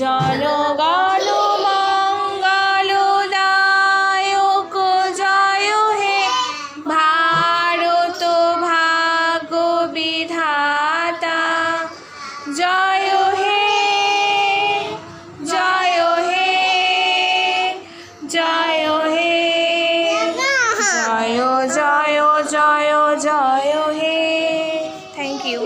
জনগণ মঙ্গল দায়ক জয় হে। ভারত ভাগ বিধাতা। জয় হে জয় হে জয় হে। জয় জয় জয় জয় হে। Thank you